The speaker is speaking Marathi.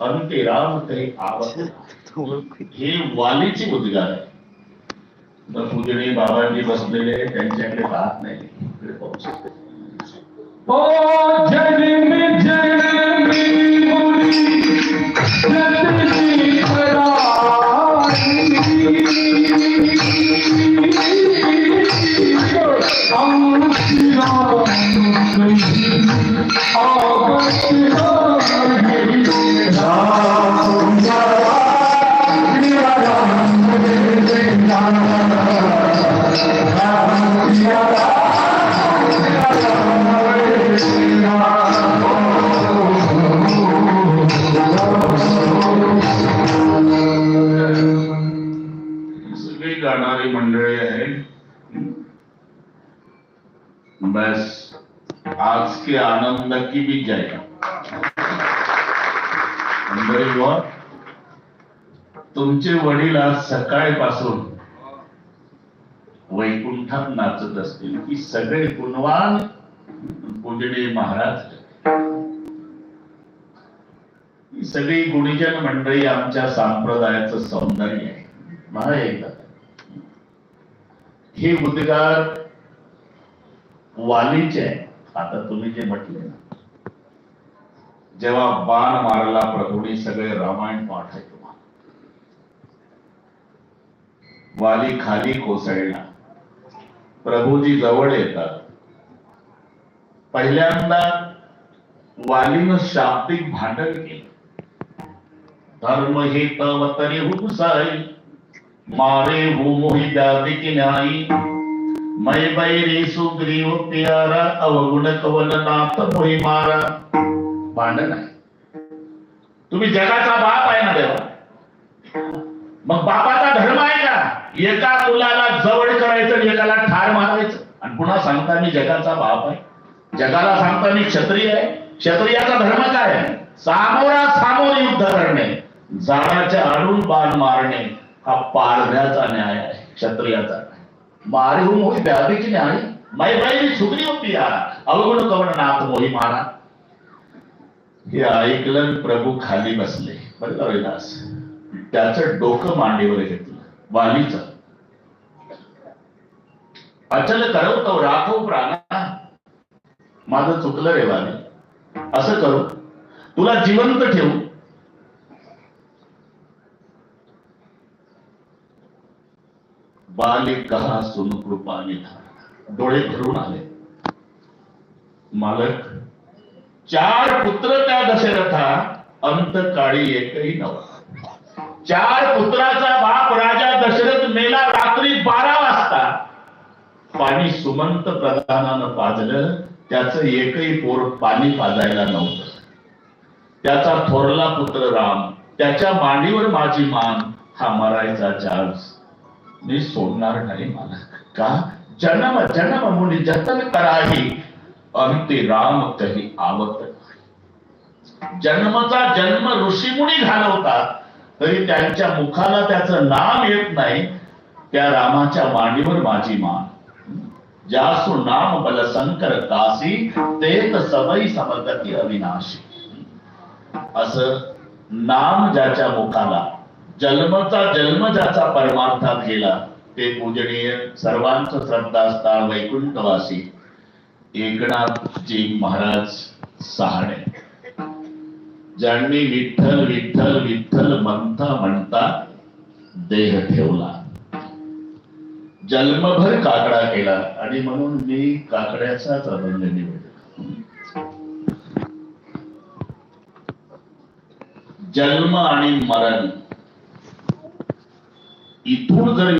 अंते राम ते हे वालीचे उद्गार आहे. पूजने बाबांनी बसलेले त्यांच्याकडे पाहत नाही. इकडे पाहू शकते. बस. आज के आनंद की भी जाएगा तुमचे वडील आज सकाळीपासून वैकुंठात नाचत असतील. की सगळे गुणवान पूजने महाराज. सगळी गुणीजन मंडळी आमच्या संप्रदायाचं सौंदर्य आहे. मला एकदा. हे उद्गार वालीचे आहे आता तुम्ही जे म्हटले ना जेव्हा बाण मारला प्रभूने सगळे रामायण पाठ तुम्हाला वाली खाली कोसळला. प्रभूजी जवळ येतात. पहिल्यांदा वालीनं शाब्दिक भांडण केलं. धर्म हे तव तरी हुसाई मारे हो मोहि दादी की न्याई मै बैरी सुग्रीव प्यारा अवगुण कवल नाथ मोहि मारा. भांडण आहे तुम्ही जगाचा बाप आहे ना देवा? मग बापाचा धर्म आहे का? एका मुलाला जवळ करायचं एकाला ठार मारायचं? आणि पुन्हा सांगता मी जगाचा बाप आहे. जगाला सांगता मी क्षत्रिय आहे. क्षत्रियाचा धर्म काय? आहे सामोरा सामोर युद्ध करणे. झाडाच्या आडून बाण मारणे. हा पारध्याचा न्याय आहे. क्षत्रियाचा मारे हो मोही व्यापीची न्याय. माई बाई सुग्री होती या अवगुण कवण नाथ मोही मारा. हे ऐकलं प्रभू खाली बसले. बरं का विलास त्याचं डोकं मांडीवर घेतलं. वालीच अचल करवतो राखव प्राणा. माझं चुकलं रे वाली असं करू. तुला जिवंत ठेवू. बाली कहा सुन कृपा निधान डोळे भरून आले. मालक चार पुत्र त्या दशरथा अंत काळी एकही नव्हता. चार पुत्राचा बाप राजा दशरथ मेला रात्री बारा वाजता. पाणी सुमंत प्रधानानं पाजलं त्याच एकही पोर पाणी पाजायला नव्हतं. त्याचा थोरला पुत्र राम त्याच्या मांडीवर माझी मान हा मरायचा चार्ज मी सोडणार नाही मला. का? जन्म जन्म मुली जतन कराही. अंते राम कही आवत जन्मचा जन्म ऋषीमुनी घालवतात तरी त्यांच्या मुखाला त्याचं नाम येत नाही. त्या रामाच्या मांडीवर माझी मान. जासु नाम बल संकर कासी तेत सबई समगती अविनाशी. असं नाम ज्याच्या मुखाला जन्मचा जन्म ज्याचा परमार्थात गेला ते पूजनीय सर्वांचं श्रद्धास्थान वैकुंठवासी. एकनाथजी महाराज सहाणे ज्यांनी विठ्ठल विठ्ठल विठ्ठल म्हणता म्हणता देह ठेवला. जन्मभर काकडा केला आणि म्हणून मी काकड्याचाच अभंग निवडला जन्म आणि मरण इथून जर